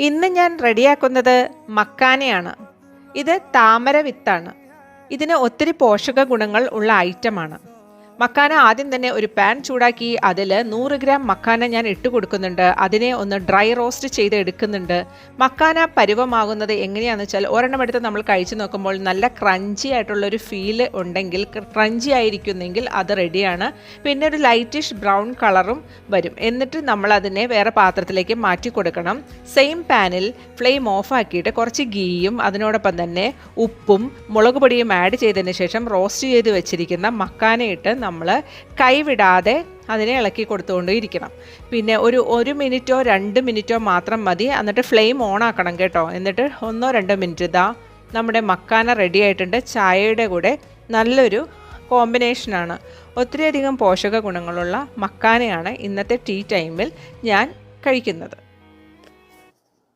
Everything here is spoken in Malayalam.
ഇന്ന് ഞാൻ റെഡിയാക്കുന്നത് മക്കാനയാണ്. ഇത് താമര വിത്താണ്. ഇതിന് ഒത്തിരി പോഷക ഗുണങ്ങൾ ഉള്ള ഐറ്റമാണ്. മക്കാന ആദ്യം തന്നെ ഒരു പാൻ ചൂടാക്കി അതിൽ നൂറ് ഗ്രാം മക്കാന ഞാൻ ഇട്ട് കൊടുക്കുന്നുണ്ട്. അതിനെ ഒന്ന് ഡ്രൈ റോസ്റ്റ് ചെയ്ത് എടുക്കുന്നുണ്ട്. മക്കാന പരുവമാകുന്നത് എങ്ങനെയാണെന്ന് വെച്ചാൽ ഒരെണ്ണം എടുത്ത് നമ്മൾ കഴിച്ചു നോക്കുമ്പോൾ നല്ല ക്രഞ്ചി ആയിട്ടുള്ളൊരു ഫീൽ ഉണ്ടെങ്കിൽ ക്രഞ്ചി ആയിരിക്കുന്നെങ്കിൽ അത് റെഡിയാണ് പിന്നെ ഒരു ലൈറ്റിഷ് ബ്രൗൺ കളറും വരും. എന്നിട്ട് നമ്മൾ അതിനെ വേറെ പാത്രത്തിലേക്ക് മാറ്റി കൊടുക്കണം. സെയിം പാനിൽ ഫ്ലെയിം ഓഫ് ആക്കിയിട്ട് കുറച്ച് ഗീയും അതിനോടൊപ്പം തന്നെ ഉപ്പും മുളക് പൊടിയും ആഡ് ചെയ്തതിന് ശേഷം റോസ്റ്റ് ചെയ്ത് വെച്ചിരിക്കുന്ന മക്കാനയിട്ട് നമ്മൾ കൈവിടാതെ അതിനെ ഇളക്കി കൊടുത്തുകൊണ്ട് ഇരിക്കണം പിന്നെ ഒരു ഒരു മിനിറ്റോ രണ്ട് മിനിറ്റോ മാത്രം മതി. എന്നിട്ട് ഫ്ലെയിം ഓൺ ആക്കണം കേട്ടോ. എന്നിട്ട് ഒന്നോ രണ്ടോ മിനിറ്റ് ഇതാ നമ്മുടെ മക്കാന റെഡി ആയിട്ടുണ്ട്. ചായയുടെ കൂടെ നല്ലൊരു കോമ്പിനേഷനാണ് ഒത്തിരിയധികം പോഷക ഗുണങ്ങളുള്ള മക്കാനയാണ് ഇന്നത്തെ ടീ ടൈമിൽ ഞാൻ കഴിക്കുന്നത്.